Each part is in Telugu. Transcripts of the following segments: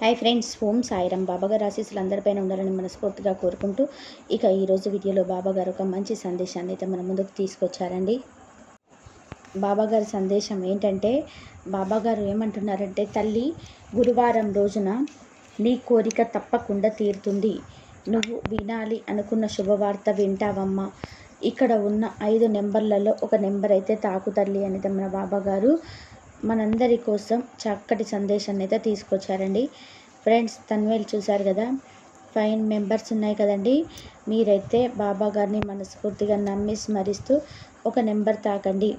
హాయ్ ఫ్రెండ్స్ ఓం సాయిరం బాబాగారు ఆశీస్సులు అందరిపైన ఉండాలని మనస్ఫూర్తిగా కోరుకుంటూ ఇక ఈరోజు వీడియోలో బాబాగారు ఒక మంచి సందేశాన్ని అయితే మన ముందుకు తీసుకొచ్చారండి. బాబాగారి సందేశం ఏంటంటే బాబాగారు ఏమంటున్నారంటే తల్లి గురువారం రోజున నీ కోరిక తప్పకుండా తీరుతుంది. నువ్వు వినాలి అనుకున్న శుభవార్త వింటావమ్మా. ఇక్కడ ఉన్న ఐదు నెంబర్లలో ఒక నెంబర్ అయితే తాకు తల్లి అనేది మన బాబాగారు మనందరి కోసం చక్కటి సందేశాన్ని అయితే తీసుకొచ్చారండి. ఫ్రెండ్స్ తన్వేలు చూశారు కదా? ఫైన్ మెంబర్స్ ఉన్నాయి కదండి. మీరైతే బాబా గారిని మనస్ఫూర్తిగా నమ్మి స్మరిస్తూ ఒక నెంబర్ తాకండి.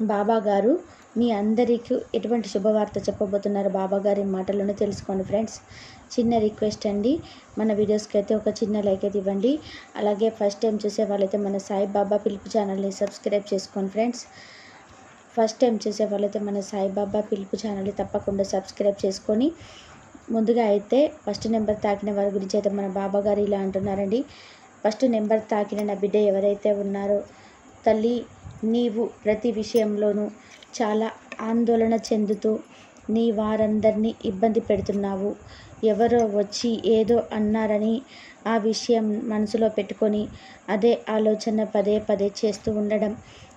బాబా గారు మీ అందరికీ ఎటువంటి శుభవార్త చెప్పబోతున్నారు బాబా గారి మాటలను తెలుసుకోండి ఫ్రెండ్స్. చిన్న రిక్వెస్ట్ అండి మన వీడియోస్కి అయితే ఒక చిన్న లైక్ అయితే ఇవ్వండి. అలాగే ఫస్ట్ టైం చూసే వాళ్ళైతే మన సాయిబాబా పిలుపు ఛానల్ని సబ్స్క్రైబ్ చేసుకోండి ఫ్రెండ్స్. ఫస్ట్ టైం చేసే వాళ్ళైతే మన సాయిబాబా పిలుపు ఛానల్ని తప్పకుండా సబ్స్క్రైబ్ చేసుకొని ముందుగా అయితే ఫస్ట్ నెంబర్ తాకిన వారి గురించి అయితే మన బాబా గారు ఇలా అంటున్నారండి. ఫస్ట్ నెంబర్ తాకిన నా బిడ్డ ఎవరైతే ఉన్నారో తల్లి నీవు ప్రతి విషయంలోనూ చాలా ఆందోళన చెందుతూ నీ వారందరినీ ఇబ్బంది పెడుతున్నావు. ఎవరో వచ్చి ఏదో అన్నారని ఆ విషయం మనసులో పెట్టుకొని అదే ఆలోచన పదే పదే చేస్తూ ఉండడం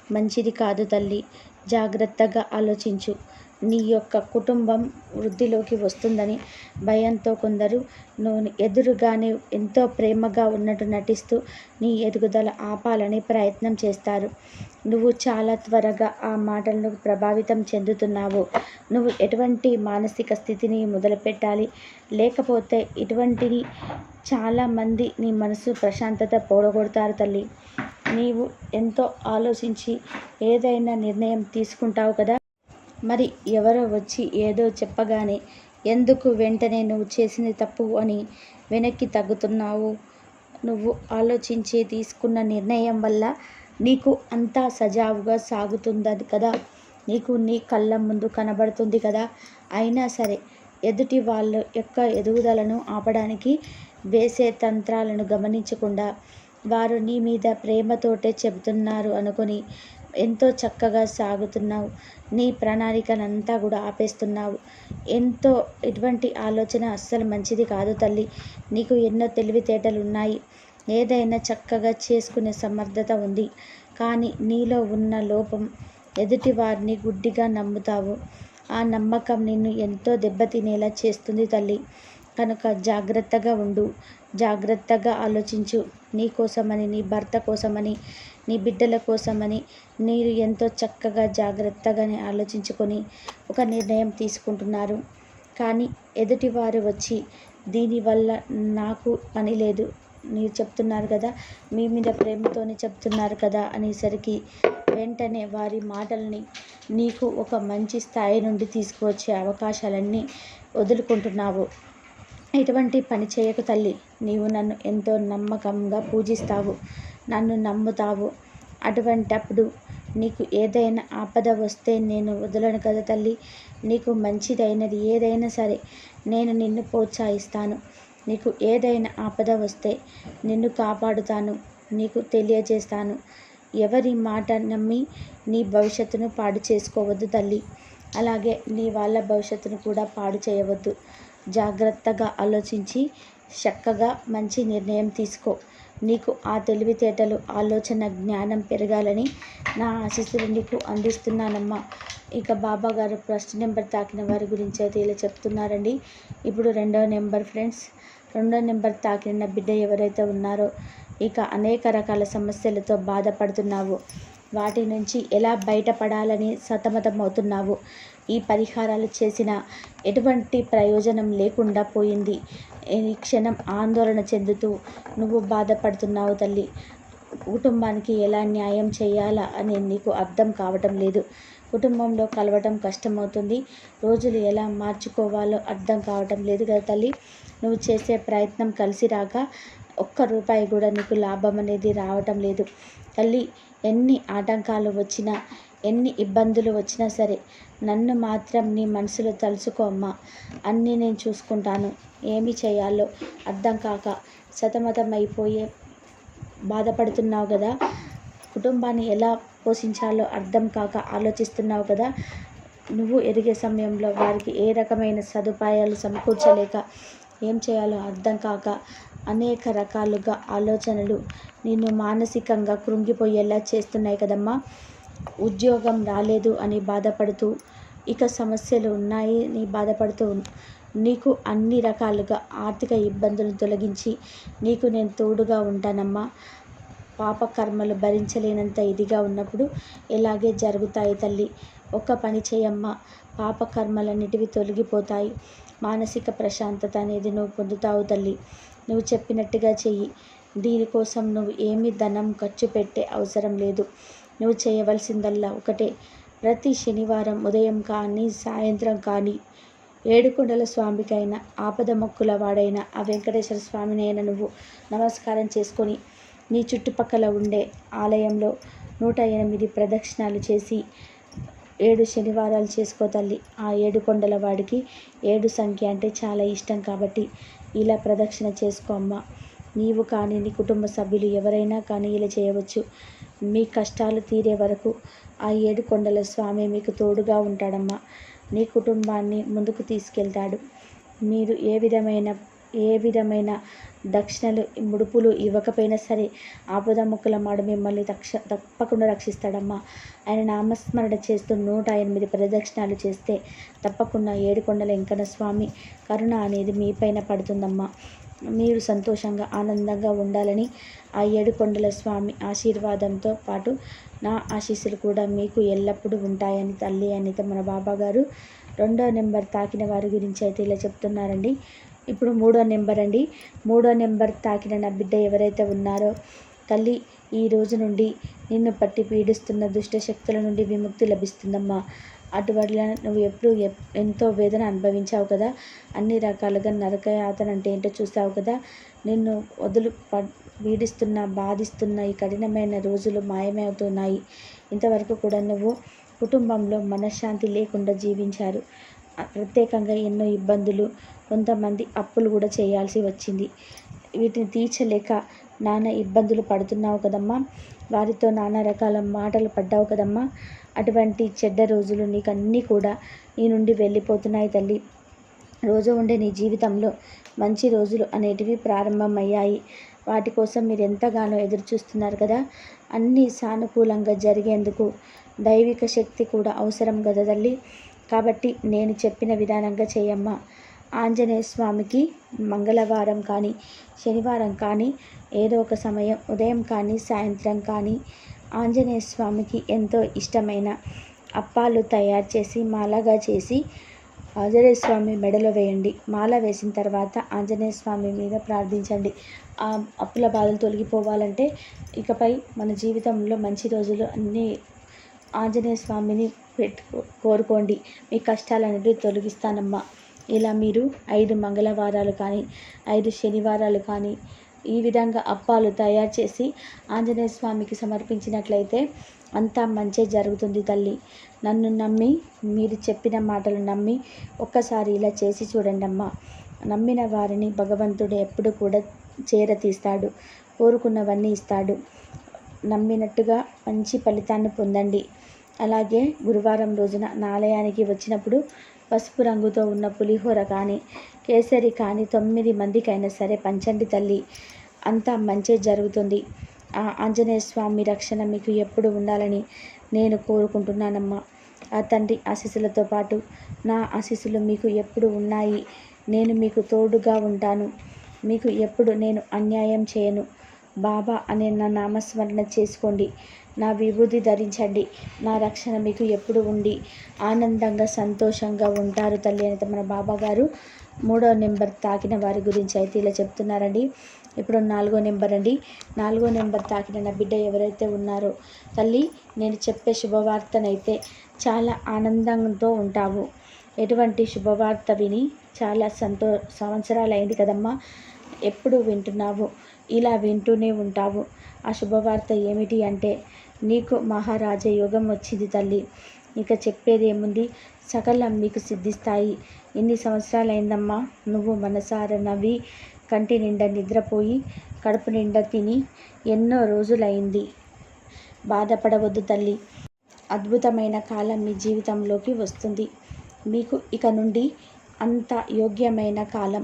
మంచిది కాదు తల్లి. జాగ్రత్తగా ఆలోచించు. నీ యొక్క కుటుంబం వృద్ధిలోకి వస్తుందని భయంతో కొందరు నువ్వు ఎదురుగానే ఎంతో ప్రేమగా ఉన్నట్టు నటిస్తూ నీ ఎదుగుదల ఆపాలని ప్రయత్నం చేస్తారు. నువ్వు చాలా త్వరగా ఆ మాటలను ప్రభావితం చెందుతున్నావు. నువ్వు ఎటువంటి మానసిక స్థితిని మొదలుపెట్టాలి? లేకపోతే ఇటువంటిని చాలామంది నీ మనసు ప్రశాంతత పోడగొడతారు తల్లి. నీవు ఎంతో ఆలోచించి ఏదైనా నిర్ణయం తీసుకుంటావు కదా? మరి ఎవరో వచ్చి ఏదో చెప్పగానే ఎందుకు వెంటనే నువ్వు చేసింది తప్పు అని వెనక్కి తగ్గుతున్నావు? నువ్వు ఆలోచించి తీసుకున్న నిర్ణయం వల్ల నీకు అంతా సజావుగా సాగుతుంది కదా? నీకు నీ కళ్ళ ముందు కనబడుతుంది కదా? అయినా సరే ఎదుటి వాళ్ళ యొక్క ఎదుగుదలను ఆపడానికి వేసే తంత్రాలను గమనించకుండా వారు నీ మీద ప్రేమతోటే చెబుతున్నారు అనుకొని ఎంతో చక్కగా సాగుతున్నావు. నీ ప్రణాళికనంతా కూడా ఆపేస్తున్నావు. ఎంతో ఎటువంటి ఆలోచన అస్సలు మంచిది కాదు తల్లి. నీకు ఎన్నో తెలివితేటలు ఉన్నాయి ఏదైనా చక్కగా చేసుకునే సమర్థత ఉంది. కానీ నీలో ఉన్న లోపం ఎదుటి వారిని గుడ్డిగా నమ్ముతావు. ఆ నమ్మకం నిన్ను ఎంతో దెబ్బతినేలా చేస్తుంది తల్లి. కనుక జాగ్రత్తగా ఉండు. జాగ్రత్తగా ఆలోచించు. నీ కోసమని నీ భర్త కోసమని నీ బిడ్డల కోసమని మీరు ఎంతో చక్కగా జాగ్రత్తగానే ఆలోచించుకొని ఒక నిర్ణయం తీసుకుంటున్నారు. కానీ ఎదుటివారు వచ్చి దీనివల్ల నాకు పని లేదు. మీరు చెప్తున్నారు కదా మీ మీద ప్రేమతోనే చెప్తున్నారు కదా అనేసరికి వెంటనే వారి మాటల్ని నీకు ఒక మంచి స్థాయి నుండి తీసుకువచ్చే అవకాశాలన్నీ వదులుకుంటున్నావు. ఎటువంటి పని చేయకు తల్లి. నీవు నన్ను ఎంతో నమ్మకంగా పూజిస్తావు. నన్ను నమ్ముతావు. అటువంటప్పుడు నీకు ఏదైనా ఆపద వస్తే నేను వదలను కదా తల్లి. నీకు మంచిదైనది ఏదైనా సరే నేను నిన్ను ప్రోత్సహిస్తాను. నీకు ఏదైనా ఆపద వస్తే నిన్ను కాపాడుతాను. నీకు తెలియజేస్తాను. ఎవరి మాట నమ్మి నీ భవిష్యత్తును పాడు చేసుకోవద్దు తల్లి. అలాగే నీ వాళ్ళ భవిష్యత్తును కూడా పాడు చేయవద్దు. జాగ్రత్తగా ఆలోచించి చక్కగా మంచి నిర్ణయం తీసుకో. నీకు ఆ తెలివితేటలు ఆలోచన జ్ఞానం పెరగాలని నా ఆశీస్సులు నీకు అందిస్తున్నానమ్మా. ఇక బాబా గారు ఫస్ట్ నెంబర్ తాకిన వారి గురించి అయితే ఇలా చెప్తున్నారండి. ఇప్పుడు రెండో నెంబర్ ఫ్రెండ్స్ రెండో నెంబర్ తాకిన బిడ్డ ఎవరైతే ఉన్నారో ఇక అనేక రకాల సమస్యలతో బాధపడుతున్నావు. వాటి నుంచి ఎలా బయటపడాలని సతమతం అవుతున్నావు ఈ పరిహారాలు చేసిన ఎటువంటి ప్రయోజనం లేకుండా పోయింది. ఈ క్షణం ఆందోళన చెందుతూ నువ్వు బాధపడుతున్నావు తల్లి. కుటుంబానికి ఎలా న్యాయం చేయాలా? అని నీకు అర్థం కావటం లేదు. కుటుంబంలో కలవటం కష్టమవుతుంది. రోజులు ఎలా మార్చుకోవాలో అర్థం కావటం లేదు కదా తల్లి. నువ్వు చేసే ప్రయత్నం కలిసి రాక ఒక్క రూపాయి కూడా నీకు లాభం అనేది రావటం లేదు. తల్లి ఎన్ని ఆటంకాలు వచ్చినా ఎన్ని ఇబ్బందులు వచ్చినా సరే నన్ను మాత్రం నీ మనసులో తలుచుకో అమ్మా. అన్నీ నేను చూసుకుంటాను. ఏమి చేయాలో అర్థం కాక సతమతం అయిపోయే బాధపడుతున్నావు కదా? కుటుంబాన్ని ఎలా పోషించాలో అర్థం కాక ఆలోచిస్తున్నావు కదా? నువ్వు ఎదిగే సమయంలో వారికి ఏ రకమైన సదుపాయాలు సమకూర్చలేక ఏం చేయాలో అర్థం కాక అనేక రకాలుగా ఆలోచనలు నిన్ను మానసికంగా కృంగిపోయేలా చేస్తున్నాయి కదమ్మా. ఉద్యోగం రాలేదు అని బాధపడుతూ ఇక సమస్యలు ఉన్నాయి అని బాధపడుతూ నీకు అన్ని రకాలుగా ఆర్థిక ఇబ్బందులు తొలగించి నీకు నేను తోడుగా ఉంటానమ్మా. పాపకర్మలు భరించలేనంత ఇదిగా ఉన్నప్పుడు ఇలాగే జరుగుతాయి తల్లి? ఒక్క పని చేయమ్మా. పాపకర్మలన్నిటివి తొలగిపోతాయి. మానసిక ప్రశాంతత అనేది నువ్వు పొందుతావు తల్లి. నువ్వు చెప్పినట్టుగా చెయ్యి. దీనికోసం నువ్వు ఏమీ ధనం ఖర్చు పెట్టే అవసరం లేదు. నువ్వు చేయవలసిందల్లా ఒకటే. ప్రతి శనివారం ఉదయం కానీ సాయంత్రం కానీ ఏడుకొండల స్వామికైనా ఆపద మొక్కుల వాడైన ఆ వెంకటేశ్వర స్వామినైనా నువ్వు నమస్కారం చేసుకొని నీ చుట్టుపక్కల ఉండే ఆలయంలో నూట ఎనిమిది ప్రదక్షిణాలు చేసి ఏడు శనివారాలు చేసుకో తల్లి. ఆ ఏడు కొండల వాడికి ఏడు సంఖ్య అంటే చాలా ఇష్టం కాబట్టి ఇలా ప్రదక్షిణ చేసుకో అమ్మ. నీవు కానీ నీ కుటుంబ సభ్యులు ఎవరైనా కానీ ఇలా చేయవచ్చు. మీ కష్టాలు తీరే వరకు ఆ ఏడుకొండల స్వామి మీకు తోడుగా ఉంటాడమ్మా. మీ కుటుంబాన్ని ముందుకు తీసుకెళ్తాడు. మీరు ఏ విధమైన ఏ విధమైన దక్షిణలు ముడుపులు ఇవ్వకపోయినా సరే ఆపద ముక్కల మాడు మిమ్మల్ని రక్ష తప్పకుండా రక్షిస్తాడమ్మా. ఆయన నామస్మరణ చేస్తూ నూట ఎనిమిది ప్రదక్షిణాలు చేస్తే తప్పకుండా ఏడుకొండల వెంకన్న స్వామి కరుణ అనేది మీపైన పడుతుందమ్మా. మీరు సంతోషంగా ఆనందంగా ఉండాలని ఆ ఏడుకొండల స్వామి ఆశీర్వాదంతో పాటు నా ఆశీస్సులు కూడా మీకు ఎల్లప్పుడూ ఉంటాయని తల్లి అనిత మన బాబాగారు రెండో నెంబర్ తాకిన వారి గురించి అయితే ఇలా చెప్తున్నారండి. ఇప్పుడు మూడో నెంబర్ అండి. మూడో నెంబర్ తాకిన నా బిడ్డ ఎవరైతే ఉన్నారో తల్లి ఈ రోజు నుండి నిన్ను పట్టి పీడిస్తున్న దుష్ట శక్తుల నుండి విముక్తి లభిస్తుందమ్మా. అటువల్ల నువ్వు ఎప్పుడు ఎంతో వేదన అనుభవించావు కదా? అన్ని రకాలుగా నరకయాతన అంటే ఏంటో చూసావు కదా? నిన్ను వదులు పీడిస్తున్న బాధిస్తున్న ఈ కఠినమైన రోజులు మాయమవుతున్నాయి. ఇంతవరకు కూడా నువ్వు కుటుంబంలో మనశ్శాంతి లేకుండా జీవించారు. ప్రత్యేకంగా ఎన్నో ఇబ్బందులు కొంతమంది అప్పులు కూడా చేయాల్సి వచ్చింది. వీటిని తీర్చలేక నానా ఇబ్బందులు పడుతున్నావు కదమ్మా? వారితో నానా రకాల మాటలు పడ్డావు కదమ్మా? అటువంటి చెడ్డ రోజులు నీకు అన్నీ కూడా నీ నుండి వెళ్ళిపోతున్నాయి తల్లి. రోజు ఉండే నీ జీవితంలో మంచి రోజులు అనేటివి ప్రారంభమయ్యాయి. వాటి కోసం మీరు ఎంతగానో ఎదురు చూస్తున్నారు కదా? అన్నీ సానుకూలంగా జరిగేందుకు దైవిక శక్తి కూడా అవసరం కదా తల్లి? కాబట్టి నేను చెప్పిన విధానంగా చేయమ్మా. ఆంజనేయ స్వామికి మంగళవారం కానీ శనివారం కానీ ఏదో ఒక సమయం ఉదయం కానీ సాయంత్రం కానీ ఆంజనేయ స్వామికి ఎంతో ఇష్టమైన అప్పాలు తయారు చేసి మాలగా చేసి ఆంజనేయ స్వామి మెడలో వేయండి. మాల వేసిన తర్వాత ఆంజనేయ స్వామి మీద ప్రార్థించండి. ఆ అప్పుల బాధలు తొలగిపోవాలంటే ఇకపై మన జీవితంలో మంచి రోజులు అన్నీ ఆంజనేయ స్వామిని పెట్టుకో కోరుకోండి. మీ కష్టాలు తొలగిస్తానమ్మా. ఇలా మీరు ఐదు మంగళవారాలు కానీ ఐదు శనివారాలు కానీ ఈ విధంగా అప్పాలు తయారు చేసి ఆంజనేయ స్వామికి సమర్పించినట్లయితే అంతా మంచి జరుగుతుంది తల్లి. నన్ను నమ్మి మీరు చెప్పిన మాటలు నమ్మి ఒక్కసారి ఇలా చేసి చూడండి అమ్మా. నమ్మిన వారిని భగవంతుడు ఎప్పుడు కూడా చేరతీస్తాడు కోరుకున్నవన్నీ ఇస్తాడు. నమ్మినట్టుగా మంచి ఫలితాన్ని పొందండి. అలాగే గురువారం రోజున నా ఆలయానికి వచ్చినప్పుడు పసుపు రంగుతో ఉన్న పులిహోర కానీ కేసరి కానీ తొమ్మిది మందికైనా సరే పంచండి తల్లి. అంతా మంచి జరుగుతుంది. ఆ ఆంజనేయ స్వామి రక్షణ మీకు ఎప్పుడు ఉండాలని నేను కోరుకుంటున్నానమ్మా. ఆ తండ్రి ఆశీస్సులతో పాటు నా ఆశీస్సులు మీకు ఎప్పుడు ఉన్నాయి? నేను మీకు తోడుగా ఉంటాను. మీకు ఎప్పుడు నేను అన్యాయం చేయను. బాబా అనే నా నామస్మరణ చేసుకోండి. నా విభూతి ధరించండి. నా రక్షణ మీకు ఎప్పుడు ఉండి ఆనందంగా సంతోషంగా ఉంటారు తల్లి అని మన బాబా గారు మూడో నెంబర్ తాకిన వారి గురించి అయితే ఇలా చెప్తున్నారండి. ఇప్పుడు నాలుగో నెంబర్ అండి. నాలుగో నెంబర్ తాకిన నా బిడ్డ ఎవరైతే ఉన్నారో తల్లి నేను చెప్పే శుభవార్తనైతే చాలా ఆనందంతో ఉంటావు. ఎటువంటి శుభవార్త విని చాలా సంతో సంవత్సరాలు అయింది కదమ్మా. ఎప్పుడు వింటున్నావు? ఇలా వింటూనే ఉంటావు. ఆ శుభవార్త ఏమిటి అంటే నీకు మహారాజ యోగం వచ్చింది తల్లి. ఇక చెప్పేది ఏముంది సకలం మీకు సిద్ధిస్తాయి. ఎన్ని సంవత్సరాలైందమ్మా. నువ్వు మనసార నవ్వి కంటి నిండా నిద్రపోయి కడుపు నిండా తిని ఎన్నో రోజులైంది. బాధపడవద్దు తల్లి. అద్భుతమైన కాలం మీ జీవితంలోకి వస్తుంది. మీకు ఇక నుండి అంత యోగ్యమైన కాలం.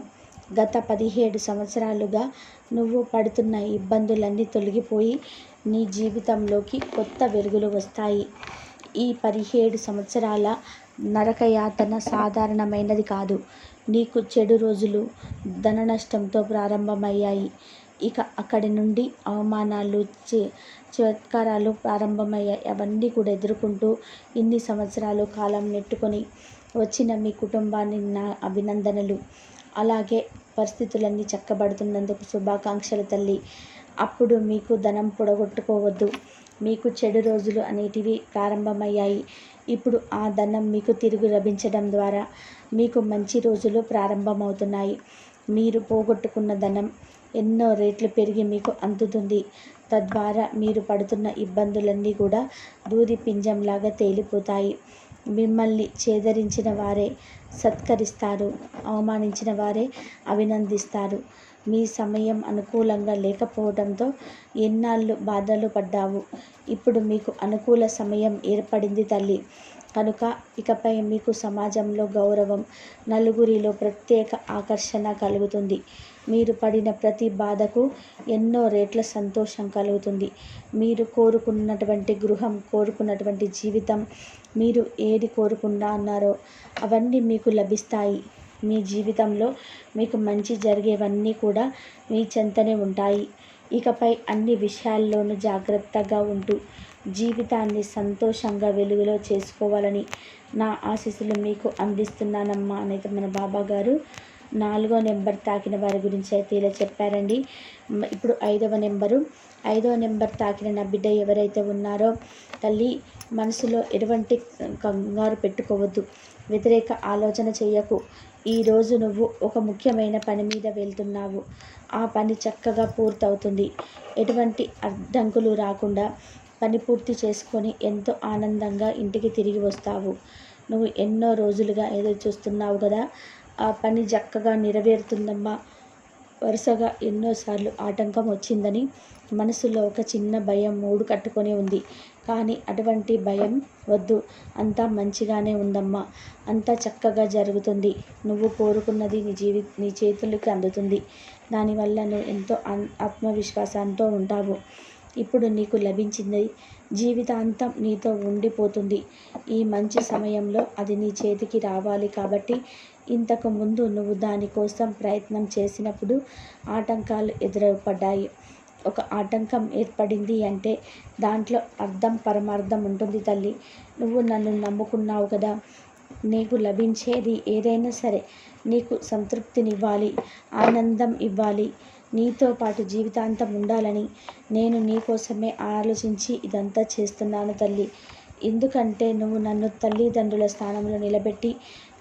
గత పదిహేడు సంవత్సరాలుగా నువ్వు పడుతున్న ఇబ్బందులన్నీ తొలగిపోయి నీ జీవితంలోకి కొత్త వెలుగులు వస్తాయి. ఈ పదిహేడు సంవత్సరాల నరకయాతన సాధారణమైనది కాదు. నీకు చెడు రోజులు ధన నష్టంతో ప్రారంభమయ్యాయి. ఇక అక్కడి నుండి అవమానాలు చే ప్రారంభమయ్యాయి. అవన్నీ కూడా ఎదుర్కొంటూ ఇన్ని సంవత్సరాలు కాలం నెట్టుకొని వచ్చిన మీ కుటుంబాన్ని నా అభినందనలు. అలాగే పరిస్థితులన్నీ చక్కబడుతున్నందుకు శుభాకాంక్షలు తల్లి. అప్పుడు మీకు ధనం పొడగొట్టుకోవద్దు. మీకు చెడు రోజులు అనేటివి ప్రారంభమయ్యాయి. ఇప్పుడు ఆ ధనం మీకు తిరిగి లభించడం ద్వారా మీకు మంచి రోజులు ప్రారంభమవుతున్నాయి. మీరు పోగొట్టుకున్న ధనం ఎన్నో రేట్లు పెరిగి మీకు అందుతుంది. తద్వారా మీరు పడుతున్న ఇబ్బందులన్నీ కూడా దూది పింజంలాగా తేలిపోతాయి. మిమ్మల్ని చేదరించిన వారే సత్కరిస్తారు. అవమానించిన వారే అభినందిస్తారు. మీ సమయం అనుకూలంగా లేకపోవడంతో ఎన్నాళ్ళు బాధలు పడ్డావు? ఇప్పుడు మీకు అనుకూల సమయం ఏర్పడింది తల్లి. కనుక ఇకపై మీకు సమాజంలో గౌరవం నలుగురిలో ప్రత్యేక ఆకర్షణ కలుగుతుంది. మీరు పడిన ప్రతి బాధకు ఎన్నో రేట్ల సంతోషం కలుగుతుంది. మీరు కోరుకున్నటువంటి గృహం కోరుకున్నటువంటి జీవితం మీరు ఏది కోరుకున్నా అన్నారో అవన్నీ మీకు లభిస్తాయి. మీ జీవితంలో మీకు మంచి జరిగేవన్నీ కూడా మీ చెంతనే ఉంటాయి. ఇకపై అన్ని విషయాల్లోనూ జాగ్రత్తగా ఉంటూ జీవితాన్ని సంతోషంగా వెలుగులో చేసుకోవాలని నా ఆశీస్సులు మీకు అందిస్తున్నానమ్మా అనేది మన బాబా గారు నాలుగో నెంబర్ తాకిన వారి గురించి అయితే ఇలా చెప్పారండి. ఇప్పుడు ఐదవ నెంబరు ఐదో నెంబర్ తాకిన నా బిడ్డ ఎవరైతే ఉన్నారో తల్లి మనసులో ఎటువంటి కంగారు పెట్టుకోవద్దు. వ్యతిరేక ఆలోచన చేయకు. ఈరోజు నువ్వు ఒక ముఖ్యమైన పని మీద వెళ్తున్నావు. ఆ పని చక్కగా పూర్తవుతుంది. ఎటువంటి అడ్డంకులు రాకుండా పని పూర్తి చేసుకొని ఎంతో ఆనందంగా ఇంటికి తిరిగి వస్తావు. నువ్వు ఎన్నో రోజులుగా ఏదో చూస్తున్నావు కదా. ఆ పని చక్కగా నెరవేరుతుందమ్మా. వరుసగా ఎన్నోసార్లు ఆటంకం వచ్చిందని మనసులో ఒక చిన్న భయం మూడు కట్టుకొని ఉంది. కానీ అటువంటి భయం వద్దు. అంతా మంచిగానే ఉందమ్మా. అంతా చక్కగా జరుగుతుంది. నువ్వు కోరుకున్నది నీ జీవి నీ చేతులకి అందుతుంది. దానివల్ల నువ్వు ఎంతో ఆత్మవిశ్వాసంతో ఉంటావు. ఇప్పుడు నీకు లభించింది జీవితాంతం నీతో ఉండిపోతుంది. ఈ మంచి సమయంలో అది నీ చేతికి రావాలి కాబట్టి ఇంతకు ముందు నువ్వు దానికోసం ప్రయత్నం చేసినప్పుడు ఆటంకాలు ఎదురుపడ్డాయి. ఒక ఆటంకం ఏర్పడింది అంటే దాంట్లో అర్థం పరమార్థం ఉంటుంది తల్లి. నువ్వు నన్ను నమ్ముకున్నావు కదా. నీకు లభించేది ఏదైనా సరే నీకు సంతృప్తినివ్వాలి ఆనందం ఇవ్వాలి. నీతో పాటు జీవితాంతం ఉండాలని నేను నీకోసమే ఆలోచించి ఇదంతా చేస్తున్నాను తల్లి. ఎందుకంటే నువ్వు నన్ను తల్లిదండ్రుల స్థానంలో నిలబెట్టి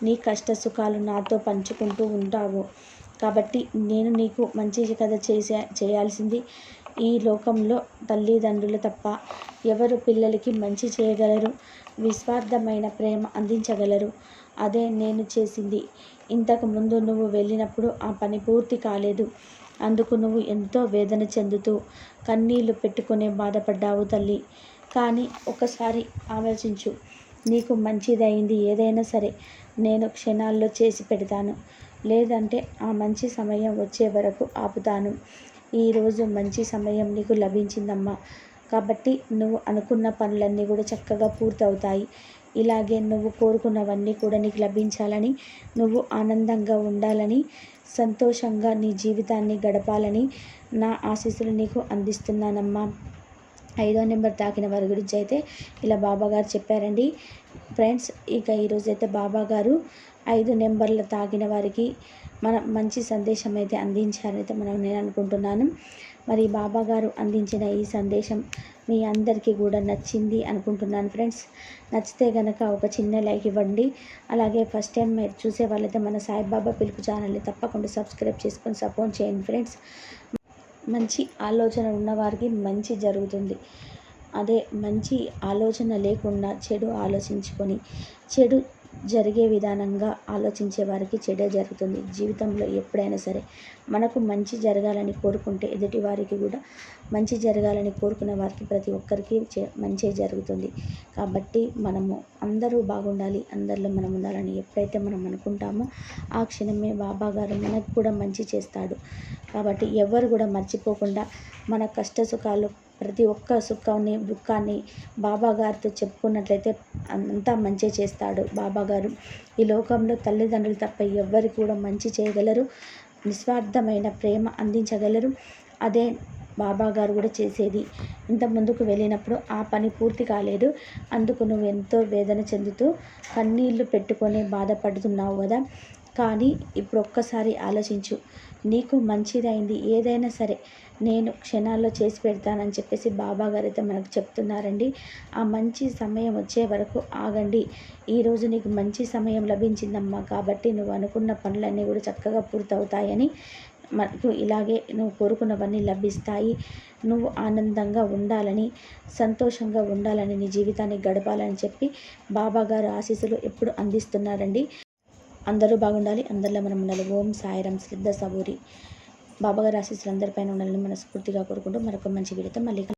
నీ కష్ట సుఖాలు నాతో పంచుకుంటూ ఉంటావు. కాబట్టి నేను నీకు మంచి కథ చేసే చేయాల్సింది ఈ లోకంలో తల్లిదండ్రులు తప్ప ఎవరు పిల్లలకి మంచి చేయగలరు? విస్వార్థమైన ప్రేమ అందించగలరు? అదే నేను చేసింది. ఇంతకు ముందు నువ్వు వెళ్ళినప్పుడు ఆ పని పూర్తి కాలేదు. అందుకు నువ్వు ఎంతో వేదన చెందుతూ కన్నీళ్ళు పెట్టుకునే బాధపడ్డావు తల్లి. కానీ ఒకసారి ఆలోచించు. నీకు మంచిదైంది ఏదైనా సరే. నేను క్షణాల్లో చేసి పెడతాను. లేదంటే ఆ మంచి సమయం వచ్చే వరకు ఆపుతాను. ఈరోజు మంచి సమయం నీకు లభించిందమ్మా. కాబట్టి నువ్వు అనుకున్న పనులన్నీ కూడా చక్కగా పూర్తవుతాయి. ఇలాగే నువ్వు కోరుకున్నవన్నీ కూడా నీకు లభించాలని నువ్వు ఆనందంగా ఉండాలని సంతోషంగా నీ జీవితాన్ని గడపాలని నా ఆశీస్సులు నీకు అందిస్తున్నానమ్మా. ఐదో నెంబర్ తాకిన వారి గురించి అయితే ఇలా బాబాగారు చెప్పారండి. ఫ్రెండ్స్ ఇక ఈరోజైతే బాబాగారు ఐదు నెంబర్లు తాగిన వారికి మన మంచి సందేశం అయితే అందించారైతే మనం నేను అనుకుంటున్నాను. మరి బాబా గారు అందించిన ఈ సందేశం మీ అందరికీ కూడా నచ్చింది అనుకుంటున్నాను ఫ్రెండ్స్. నచ్చితే కనుక ఒక చిన్న లైక్ ఇవ్వండి. అలాగే ఫస్ట్ టైం మీరు చూసే వాళ్ళైతే మన సాయిబాబా పిలుపు ఛానల్ని తప్పకుండా సబ్స్క్రైబ్ చేసుకొని సపోర్ట్ చేయండి ఫ్రెండ్స్. మంచి ఆలోచన ఉన్నవారికి మంచి జరుగుతుంది. అదే మంచి ఆలోచన లేకుండా చెడు ఆలోచించుకొని చెడు జరిగే విధానంగా ఆలోచించే వారికి చెడే జరుగుతుంది. జీవితంలో ఎప్పుడైనా సరే మనకు మంచి జరగాలని కోరుకుంటే ఎదుటి వారికి కూడా మంచి జరగాలని కోరుకున్న వారికి ప్రతి ఒక్కరికి చె- మంచి జరుగుతుంది. కాబట్టి మనము అందరూ బాగుండాలి అందరిలో మనం ఉండాలని ఎప్పుడైతే మనం అనుకుంటామో ఆ క్షణమే బాబా గారు మనకు కూడా మంచి చేస్తాడు. కాబట్టి ఎవరు కూడా మర్చిపోకుండా మన కష్ట సుఖాలు ప్రతి ఒక్క సుఖాన్ని దుఃఖాన్ని బాబా గారితో చెప్పుకున్నట్లయితే అంతా మంచి చేస్తాడు బాబా గారు. ఈ లోకంలో తల్లిదండ్రులు తప్ప ఎవ్వరికి కూడా మంచి చేయగలరు నిస్వార్థమైన ప్రేమ అందించగలరు. అదే బాబా గారు కూడా చేసేది. ఇంత ముందుకు వెళ్ళినప్పుడు ఆ పని పూర్తి కాలేదు. అందుకు నువ్వు ఎంతో వేదన చెందుతూ కన్నీళ్ళు పెట్టుకొని బాధపడుతున్నావు కదా. కానీ ఇప్పుడు ఒక్కసారి ఆలోచించు. నీకు మంచిదైంది ఏదైనా సరే నేను క్షణాల్లో చేసి పెడతానని చెప్పేసి బాబా మనకు చెప్తున్నారండి. ఆ మంచి సమయం వచ్చే వరకు ఆగండి. ఈరోజు నీకు మంచి సమయం లభించిందమ్మా. కాబట్టి నువ్వు అనుకున్న పనులన్నీ కూడా చక్కగా పూర్తవుతాయని మనకు ఇలాగే నువ్వు కోరుకున్నవన్నీ లభిస్తాయి. నువ్వు ఆనందంగా ఉండాలని సంతోషంగా ఉండాలని నీ జీవితాన్ని గడపాలని చెప్పి బాబాగారు ఆశీస్సులు ఎప్పుడు అందిస్తున్నారండి. అందరూ బాగుండాలి. అందరిలో మనం ఉండాలి. ఓం సాయిరం శ్రద్ధ సబూరి. బాబాగారు ఆశీస్సులు అందరిపైన ఉండాలని మనస్ఫూర్తిగా కోరుకుంటూ మరొక మంచి వీడియోతో మళ్ళీ